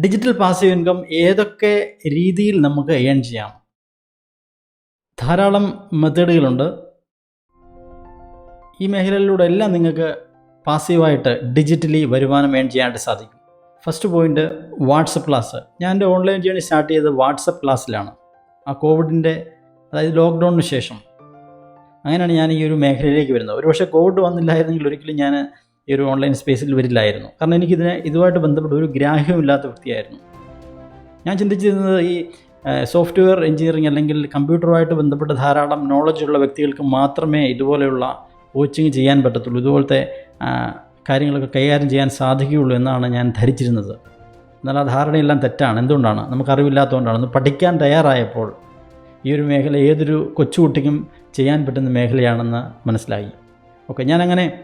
Digital passive income ഏതൊക്കെ രീതിയിൽ നമുക്ക് ഏൺ ചെയ്യാം? ധാരാളം മെത്തേഡുകളുണ്ട്. ഈ മേഖലയിലൂടെ എല്ലാം നിങ്ങൾക്ക് പാസീവായിട്ട് ഡിജിറ്റലി വരുമാനം ഏൺ ചെയ്യാനായിട്ട് സാധിക്കും. ഫസ്റ്റ് പോയിന്റ് വാട്സപ്പ് ക്ലാസ് ഞാൻ എന്റെ ഓൺലൈൻ ജേണി സ്റ്റാർട്ട് ചെയ്തത് വാട്സപ്പ് ക്ലാസ്സിലാണ് ആ കോവിഡിന്റെ അതായത് ലോക്ക്ഡൗണിന് ശേഷം. അങ്ങനെയാണ് ഞാൻ ഈ ഒരു മേഖലയിലേക്ക് വരുന്നത്. ഒരുപക്ഷെ കോവിഡ് വന്നില്ലായിരുന്നെങ്കിൽ ഒരിക്കലും ഞാൻ ഈ ഒരു ഓൺലൈൻ സ്പേസിൽ വരില്ലായിരുന്നു. കാരണം എനിക്കിതിനെ ഇതുമായിട്ട് ബന്ധപ്പെട്ട ഒരു ഗ്രാഹ്യമില്ലാത്ത വ്യക്തിയായിരുന്നു. ഞാൻ ചിന്തിച്ചിരുന്നത് ഈ സോഫ്റ്റ്വെയർ എഞ്ചിനീയറിംഗ് അല്ലെങ്കിൽ കമ്പ്യൂട്ടറുമായിട്ട് ബന്ധപ്പെട്ട ധാരാളം നോളജുള്ള വ്യക്തികൾക്ക് മാത്രമേ ഇതുപോലെയുള്ള കോച്ചിങ് ചെയ്യാൻ പറ്റത്തുള്ളൂ. ഇതുപോലത്തെ കാര്യങ്ങളൊക്കെ കൈകാര്യം ചെയ്യാൻ സാധിക്കുകയുള്ളൂ എന്നാണ് ഞാൻ ധരിച്ചിരുന്നത്. എന്നാൽ ആ ധാരണയെല്ലാം തെറ്റാണ്. എന്തുകൊണ്ടാണ്? നമുക്ക് അറിവില്ലാത്തതുകൊണ്ടാണ് ഒന്ന് പഠിക്കാൻ തയ്യാറായപ്പോൾ ഈ ഒരു മേഖല ഏതൊരു കൊച്ചുകുട്ടിക്കും ചെയ്യാൻ പറ്റുന്ന മേഖലയാണെന്ന് മനസ്സിലായി. ഓക്കെ ഞാനങ്ങനെ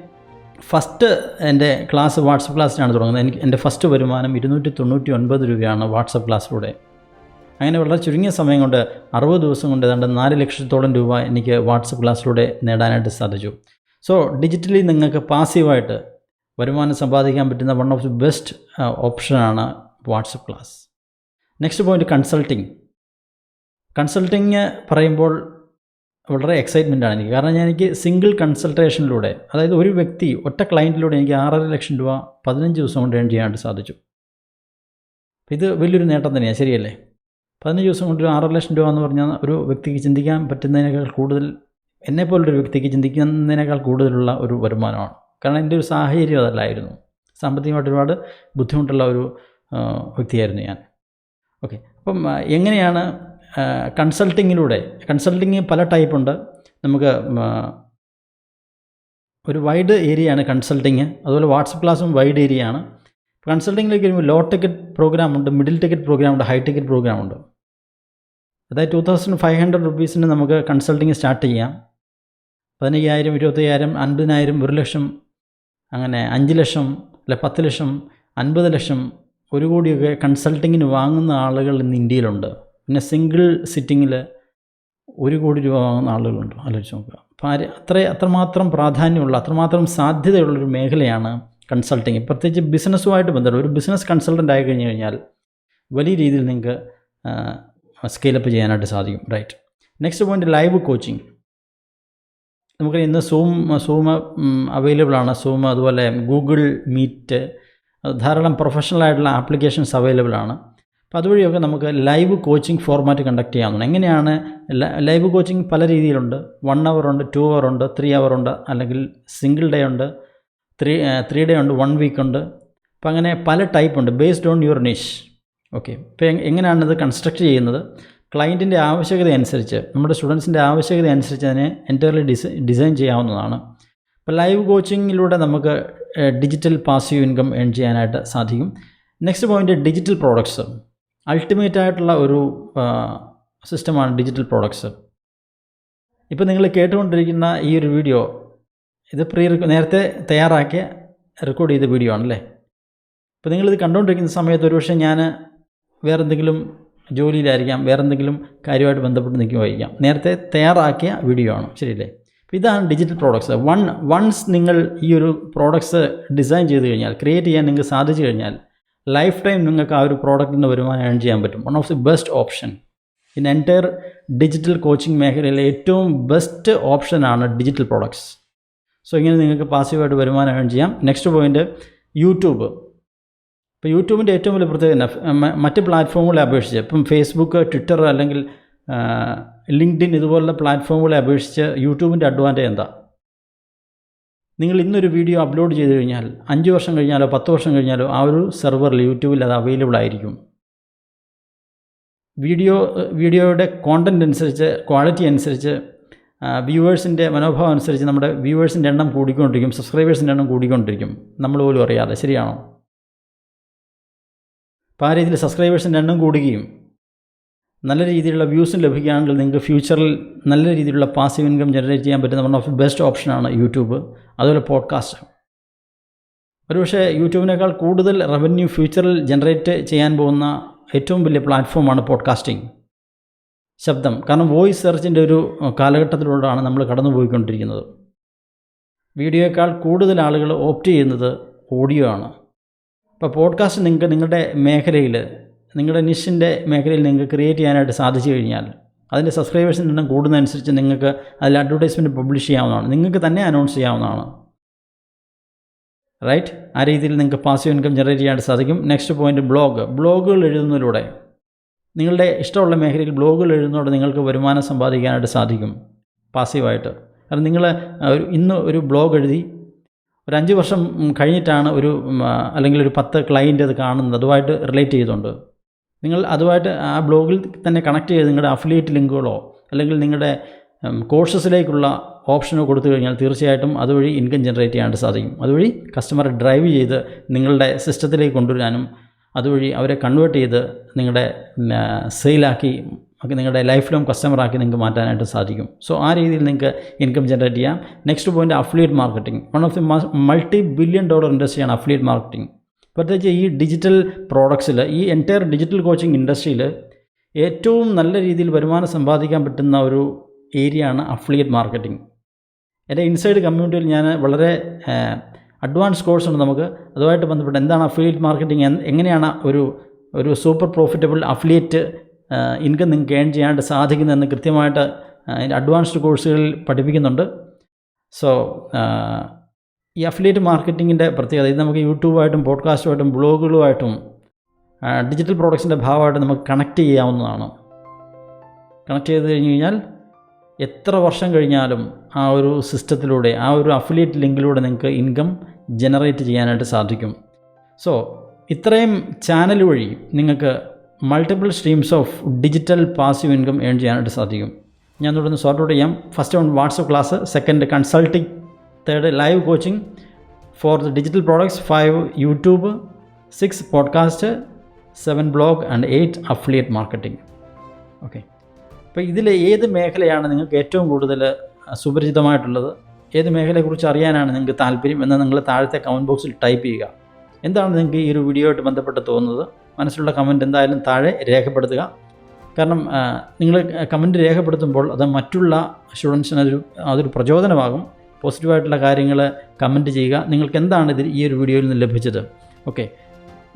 ഫസ്റ്റ് എന്റെ ക്ലാസ് വാട്സപ്പ് ക്ലാസ്സിലാണ് തുടങ്ങുന്നത്. എനിക്ക് എന്റെ ഫസ്റ്റ് വരുമാനം ഇരുന്നൂറ്റി തൊണ്ണൂറ്റി ഒൻപത് രൂപയാണ് വാട്സപ്പ് ക്ലാസ്സിലൂടെ. അങ്ങനെ വളരെ ചുരുങ്ങിയ സമയം കൊണ്ട് അറുപത് ദിവസം കൊണ്ട് ഏതാണ്ട് നാല് ലക്ഷത്തോളം രൂപ എനിക്ക് വാട്സപ്പ് ക്ലാസ്സിലൂടെ നേടാനായിട്ട് സാധിച്ചു. സോ ഡിജിറ്റലി നിങ്ങൾക്ക് പാസീവായിട്ട് വരുമാനം സമ്പാദിക്കാൻ പറ്റുന്ന വൺ ഓഫ് ദി ബെസ്റ്റ് ഓപ്ഷനാണ് WhatsApp class. Next point consulting consulting പറയുമ്പോൾ വളരെ എക്സൈറ്റ്മെന്റ് ആണ് എനിക്ക്. കാരണം ഞാൻ എനിക്ക് സിംഗിൾ കൺസൾട്ടേഷനിലൂടെ അതായത് ഒരു വ്യക്തി ഒറ്റ ക്ലയന്റിലൂടെ എനിക്ക് ആറര ലക്ഷം രൂപ പതിനഞ്ച് ദിവസം കൊണ്ട് ഏൺ ചെയ്യാനായിട്ട് സാധിച്ചു. ഇത് വലിയൊരു നേട്ടം തന്നെയാണ് ശരിയല്ലേ? പതിനഞ്ച് ദിവസം കൊണ്ട് ഒരു ആറര ലക്ഷം രൂപ എന്ന് പറഞ്ഞാൽ ഒരു വ്യക്തിക്ക് ചിന്തിക്കാൻ പറ്റുന്നതിനേക്കാൾ കൂടുതൽ എന്നെപ്പോലൊരു വ്യക്തിക്ക് ചിന്തിക്കുന്നതിനേക്കാൾ കൂടുതലുള്ള ഒരു വരുമാനമാണ്. കാരണം എന്റെ ഒരു സാഹചര്യം അതല്ലായിരുന്നു. സാമ്പത്തികമായിട്ട് ഒരുപാട് ബുദ്ധിമുട്ടുള്ള ഒരു വ്യക്തിയായിരുന്നു ഞാൻ. ഓക്കെ. അപ്പം എങ്ങനെയാണ് കൺസൾട്ടിങ്ങിലൂടെ കൺസൾട്ടിങ് പല ടൈപ്പ് ഉണ്ട്. നമുക്ക് ഒരു വൈഡ് ഏരിയയാണ് കൺസൾട്ടിങ്. അതുപോലെ വാട്സപ്പ് ക്ലാസ്സും വൈഡ് ഏരിയയാണ് കൺസൾട്ടിങ്ങിലേക്ക് വരുമ്പോൾ ലോ ടിക്കറ്റ് പ്രോഗ്രാം ഉണ്ട് മിഡിൽ ടിക്കറ്റ് പ്രോഗ്രാം ഉണ്ട് ഹൈ ടിക്കറ്റ് പ്രോഗ്രാം ഉണ്ട്. അതായത് ടു തൗസൻഡ് ഫൈവ് ഹൺഡ്രഡ് റുപ്പീസിന് നമുക്ക് കൺസൾട്ടിങ് സ്റ്റാർട്ട് ചെയ്യാം. പതിനയ്യായിരം ഇരുപത്തയ്യായിരം അൻപതിനായിരം ഒരു ലക്ഷം അങ്ങനെ അഞ്ച് ലക്ഷം അല്ലെ പത്ത് ലക്ഷം അൻപത് ലക്ഷം ഒരു കോടിയൊക്കെ കൺസൾട്ടിങ്ങിന് വാങ്ങുന്ന ആളുകൾ ഇന്ന് ഇന്ത്യയിലുണ്ട്. പിന്നെ സിംഗിൾ സിറ്റിങ്ങിൽ ഒരു കോടി രൂപ വാങ്ങുന്ന ആളുകളുണ്ട്. ആലോചിച്ച് നോക്കുക. അപ്പോൾ ആര് അത്ര അത്രമാത്രം പ്രാധാന്യമുള്ള അത്രമാത്രം സാധ്യതയുള്ളൊരു മേഖലയാണ് കൺസൾട്ടിങ് പ്രത്യേകിച്ച് ബിസിനസ്സുമായിട്ട് ബന്ധപ്പെട്ട ഒരു ബിസിനസ് കൺസൾട്ടന്റ് ആയി കഴിഞ്ഞ് കഴിഞ്ഞാൽ വലിയ രീതിയിൽ നിങ്ങൾക്ക് സ്കെയിലപ്പ് ചെയ്യാനായിട്ട് സാധിക്കും. Right next point live coaching നമുക്ക് ഇന്ന് സൂം സൂം അവൈലബിൾ ആണ്. സൂം അതുപോലെ ഗൂഗിൾ മീറ്റ് ധാരാളം പ്രൊഫഷണൽ ആയിട്ടുള്ള ആപ്ലിക്കേഷൻസ് അവൈലബിൾ ആണ്. അപ്പോൾ അതുവഴിയൊക്കെ നമുക്ക് ലൈവ് കോച്ചിങ് ഫോർമാറ്റ് കണ്ടക്ട് ചെയ്യാവുന്നതാണ്. എങ്ങനെയാണ് ലൈവ് കോച്ചിങ് പല രീതിയിലുണ്ട്. വൺ അവർ ഉണ്ട് ടു അവർ ഉണ്ട് ത്രീ അവർ ഉണ്ട് അല്ലെങ്കിൽ സിംഗിൾ ഡേ ഉണ്ട് ത്രീ ത്രീ ഡേ ഉണ്ട് വൺ വീക്ക് ഉണ്ട്. അപ്പോൾ അങ്ങനെ പല ടൈപ്പ് ഉണ്ട് based on your niche okay ഇപ്പോൾ എങ്ങനെയാണ് ഇത് കൺസ്ട്രക്ട് ചെയ്യുന്നത്? ക്ലയന്റിന്റെ ആവശ്യകത അനുസരിച്ച് നമ്മുടെ സ്റ്റുഡൻസിന്റെ ആവശ്യകത അനുസരിച്ച് അതിനെ എന്റയർലി ഡിസൈ ഡിസൈൻ ചെയ്യാവുന്നതാണ്. അപ്പോൾ ലൈവ് കോച്ചിങ്ങിലൂടെ നമുക്ക് ഡിജിറ്റൽ പാസീവ് ഇൻകം ഏൺ ചെയ്യാനായിട്ട് സാധിക്കും. Next point digital products ultimate ആയിട്ടുള്ള ഒരു സിസ്റ്റമാണ് ഡിജിറ്റൽ പ്രോഡക്ട്സ് ഇപ്പോൾ നിങ്ങൾ കേട്ടുകൊണ്ടിരിക്കുന്ന ഈ ഒരു വീഡിയോ ഇത് പ്രീ നേരത്തെ തയ്യാറാക്കിയ റെക്കോർഡ് ചെയ്ത വീഡിയോ ആണല്ലേ? ഇപ്പോൾ നിങ്ങളിത് കണ്ടുകൊണ്ടിരിക്കുന്ന സമയത്ത് ഒരുപക്ഷെ ഞാൻ വേറെ എന്തെങ്കിലും ജോലിയിലായിരിക്കാം വേറെ എന്തെങ്കിലും കാര്യമായിട്ട് ബന്ധപ്പെട്ട് നിൽക്കുമായിരിക്കാം. നേരത്തെ തയ്യാറാക്കിയ വീഡിയോ ആണ്. ശരിയല്ലേ? ഇതാണ് ഡിജിറ്റൽ പ്രോഡക്ട്സ് വൺ വൺസ് നിങ്ങൾ ഈ ഒരു പ്രോഡക്ട്സ് ഡിസൈൻ ചെയ്ത് കഴിഞ്ഞാൽ ക്രിയേറ്റ് ചെയ്യാൻ നിങ്ങൾക്ക് സാധിച്ചു കഴിഞ്ഞാൽ ലൈഫ് ടൈം നിങ്ങൾക്ക് ആ ഒരു പ്രോഡക്റ്റിന്റെ വരുമാനം ഏൺ ചെയ്യാൻ പറ്റും. One of the best option in entire digital coaching മേഖലയിലെ ഏറ്റവും ബെസ്റ്റ് ഓപ്ഷനാണ് ഡിജിറ്റൽ പ്രോഡക്ട്സ് സോ ഇങ്ങനെ നിങ്ങൾക്ക് പാസീവായിട്ട് വരുമാനം ഏൺ ചെയ്യാം. നെക്സ്റ്റ് പോയിന്റ് യൂട്യൂബ് ഇപ്പോൾ യൂട്യൂബിന്റെ ഏറ്റവും വലിയ പ്രത്യേകത മറ്റ് പ്ലാറ്റ്ഫോമുകളെ അപേക്ഷിച്ച് ഇപ്പം ഫേസ്ബുക്ക് ട്വിറ്റർ അല്ലെങ്കിൽ ലിങ്ക്ഡിൻ ഇതുപോലുള്ള പ്ലാറ്റ്ഫോമുകളെ അപേക്ഷിച്ച് യൂട്യൂബിന്റെ അഡ്വാന്റേജ് എന്താ? നിങ്ങൾ ഇന്നൊരു വീഡിയോ അപ്ലോഡ് ചെയ്ത് കഴിഞ്ഞാൽ അഞ്ച് വർഷം കഴിഞ്ഞാലോ പത്ത് വർഷം കഴിഞ്ഞാലോ ആ ഒരു സെർവറിൽ യൂട്യൂബിൽ അത് അവൈലബിൾ ആയിരിക്കും. വീഡിയോ വീഡിയോയുടെ കോണ്ടന്റ് അനുസരിച്ച് ക്വാളിറ്റി അനുസരിച്ച് വ്യൂവേഴ്സിന്റെ മനോഭാവം അനുസരിച്ച് നമ്മുടെ വ്യൂവേഴ്സിന്റെ എണ്ണം കൂടിക്കൊണ്ടിരിക്കും സബ്സ്ക്രൈബേഴ്സിന്റെ എണ്ണം കൂടിക്കൊണ്ടിരിക്കും. നമ്മൾ പോലും അറിയാതെ ശരിയാണോ? അപ്പോൾ ആ രീതിയിൽ സബ്സ്ക്രൈബേഴ്സിന്റെ എണ്ണം കൂടുകയും നല്ല രീതിയിലുള്ള വ്യൂസും ലഭിക്കുകയാണെങ്കിൽ നിങ്ങൾക്ക് ഫ്യൂച്ചറിൽ നല്ല രീതിയിലുള്ള പാസീവ് ഇൻകം ജനറേറ്റ് ചെയ്യാൻ പറ്റുന്ന വൺ ഓഫ് ബെസ്റ്റ് ഓപ്ഷനാണ് യൂട്യൂബ്. അതുപോലെ പോഡ്കാസ്റ്റ് ഒരുപക്ഷെ യൂട്യൂബിനേക്കാൾ കൂടുതൽ റവന്യൂ ഫ്യൂച്ചറിൽ ജനറേറ്റ് ചെയ്യാൻ പോകുന്ന ഏറ്റവും വലിയ പ്ലാറ്റ്ഫോമാണ് പോഡ്കാസ്റ്റിംഗ് ശബ്ദം. കാരണം വോയിസ് സെർച്ചിന്റെ ഒരു കാലഘട്ടത്തിലൂടെയാണ് നമ്മൾ കടന്നു പോയിക്കൊണ്ടിരിക്കുന്നത് വീഡിയോയേക്കാൾ കൂടുതൽ ആളുകൾ ഓപ്റ്റ് ചെയ്യുന്നത് ഓഡിയോ ആണ്. അപ്പോൾ പോഡ്കാസ്റ്റ് നിങ്ങൾക്ക് നിങ്ങളുടെ മേഖലയിൽ നിങ്ങളുടെ നിഷിന്റെ മേഖലയിൽ നിങ്ങൾക്ക് ക്രിയേറ്റ് ചെയ്യാനായിട്ട് സാധിച്ചു കഴിഞ്ഞാൽ അതിന്റെ സബ്സ്ക്രൈബേഴ്സിന്റെ എണ്ണം കൂടുന്നതനുസരിച്ച് നിങ്ങൾക്ക് അതിൽ അഡ്വർടൈസ്മെന്റ് പബ്ലിഷ് ചെയ്യാവുന്നതാണ്. നിങ്ങൾക്ക് തന്നെ അനൗൺസ് ചെയ്യാവുന്നതാണ്. റൈറ്റ് ആ രീതിയിൽ നിങ്ങൾക്ക് പാസീവ് ഇൻകം ജനറേറ്റ് ചെയ്യാനായിട്ട് സാധിക്കും. നെക്സ്റ്റ് പോയിന്റ് ബ്ലോഗ് ബ്ലോഗുകൾ എഴുതുന്നതിലൂടെ നിങ്ങളുടെ ഇഷ്ടമുള്ള മേഖലയിൽ ബ്ലോഗുകൾ എഴുതുന്നതോടെ നിങ്ങൾക്ക് വരുമാനം സമ്പാദിക്കാനായിട്ട് സാധിക്കും. പാസീവായിട്ട് കാരണം നിങ്ങൾ ഒരു ഇന്ന് ഒരു ബ്ലോഗ് എഴുതി ഒരു അഞ്ച് വർഷം കഴിഞ്ഞിട്ടാണ് ഒരു അല്ലെങ്കിൽ ഒരു പത്ത് ക്ലയന്റ് അത് കാണുന്നത്. അതുമായിട്ട് റിലേറ്റ് ചെയ്തുകൊണ്ട്. നിങ്ങൾ അതുമായിട്ട് ആ ബ്ലോഗിൽ തന്നെ കണക്ട് ചെയ്ത് നിങ്ങളുടെ അഫിലിയേറ്റ് ലിങ്കുകളോ അല്ലെങ്കിൽ നിങ്ങളുടെ കോഴ്സസിലേക്കുള്ള ഓപ്ഷനോ കൊടുത്തു കഴിഞ്ഞാൽ തീർച്ചയായിട്ടും അതുവഴി ഇൻകം ജനറേറ്റ് ചെയ്യാനായിട്ട് സാധിക്കും. അതുവഴി കസ്റ്റമറെ ഡ്രൈവ് ചെയ്ത് നിങ്ങളുടെ സിസ്റ്റത്തിലേക്ക് കൊണ്ടുവരാനും അതുവഴി അവരെ കൺവേർട്ട് ചെയ്ത് നിങ്ങളുടെ സെയിലാക്കി നിങ്ങളുടെ ലൈഫ് ലോങ് കസ്റ്റമറാക്കി നിങ്ങൾക്ക് മാറ്റാനായിട്ട് സാധിക്കും. സോ ആ രീതിയിൽ നിങ്ങൾക്ക് ഇൻകം ജനറേറ്റ് ചെയ്യാം. Next point affiliate marketing one of the multi billion dollar ഇൻഡസ്ട്രിയാണ് affiliate marketing പ്രത്യേകിച്ച് ഈ ഡിജിറ്റൽ പ്രോഡക്ട്സിൽ ഈ എന്റയർ ഡിജിറ്റൽ കോച്ചിങ് ഇൻഡസ്ട്രിയിൽ ഏറ്റവും നല്ല രീതിയിൽ വരുമാനം സമ്പാദിക്കാൻ പറ്റുന്ന ഒരു ഏരിയയാണ് അഫിലിയേറ്റ് മാർക്കറ്റിംഗ് എന്റെ ഇൻസൈഡ് കമ്മ്യൂണിറ്റിയിൽ ഞാൻ വളരെ അഡ്വാൻസ് കോഴ്സ് ഉണ്ട് നമുക്ക്. അതുമായിട്ട് ബന്ധപ്പെട്ട് എന്താണ് അഫിലിയേറ്റ് മാർക്കറ്റിംഗ് എങ്ങനെയാണ് ഒരു ഒരു സൂപ്പർ പ്രോഫിറ്റബിൾ അഫിലിയേറ്റ് ഇൻകം നിങ്ങൾക്ക് ഏൺ ചെയ്യാനായിട്ട് സാധിക്കുന്നതെന്ന് കൃത്യമായിട്ട് അഡ്വാൻസ്ഡ് കോഴ്സുകളിൽ പഠിപ്പിക്കുന്നുണ്ട്. സോ ഈ അഫിലിയേറ്റ് മാർക്കറ്റിങ്ങിന്റെ പ്രത്യേകത ഇത് നമുക്ക് യൂട്യൂബായിട്ടും പോഡ്കാസ്റ്റുമായിട്ടും ബ്ലോഗുകളുമായിട്ടും ഡിജിറ്റൽ പ്രോഡക്ട്സിന്റെ ഭാഗമായിട്ട് നമുക്ക് കണക്ട് ചെയ്യാവുന്നതാണ്. കണക്ട് ചെയ്ത് കഴിഞ്ഞ് കഴിഞ്ഞാൽ എത്ര വർഷം കഴിഞ്ഞാലും ആ ഒരു സിസ്റ്റത്തിലൂടെ ആ ഒരു അഫിലിയേറ്റ് ലിങ്കിലൂടെ നിങ്ങൾക്ക് ഇൻകം ജനറേറ്റ് ചെയ്യാനായിട്ട് സാധിക്കും. സോ ഇത്രയും ചാനൽ വഴി നിങ്ങൾക്ക് multiple streams of digital passive income earn ചെയ്യാനായിട്ട് സാധിക്കും. ഞാൻ തുടർന്ന് സോർട്ട് ഔട്ട് ചെയ്യാം. First on WhatsApp class second consulting third live coaching four the digital products five YouTube six podcast seven blog and eight affiliate marketing okay അപ്പോൾ ഇതിൽ ഏത് മേഖലയാണ് നിങ്ങൾക്ക് ഏറ്റവും കൂടുതൽ സുപരിചിതമായിട്ടുള്ളത്? ഏത് മേഖലയെക്കുറിച്ച് അറിയാനാണ് നിങ്ങൾക്ക് താല്പര്യം എന്ന് നിങ്ങൾ താഴത്തെ കമന്റ് ബോക്സിൽ ടൈപ്പ് ചെയ്യുക. എന്താണ് നിങ്ങൾക്ക് ഈ ഒരു വീഡിയോ ആയിട്ട് ബന്ധപ്പെട്ട് തോന്നുന്നത്? മനസ്സിലുള്ള കമന്റ് എന്തായാലും താഴെ രേഖപ്പെടുത്തുക. കാരണം നിങ്ങൾ കമന്റ് രേഖപ്പെടുത്തുമ്പോൾ അത് മറ്റുള്ള സ്റ്റുഡൻസിന് അതൊരു അതൊരു പ്രചോദനമാകും. പോസിറ്റീവായിട്ടുള്ള കാര്യങ്ങൾ കമന്റ് ചെയ്യുക. നിങ്ങൾക്ക് എന്താണ് ഇതിൽ ഈ ഒരു വീഡിയോയിൽ നിന്ന് ലഭിച്ചത്? ഓക്കെ.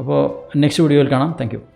അപ്പോൾ നെക്സ്റ്റ് വീഡിയോയിൽ കാണാം. താങ്ക്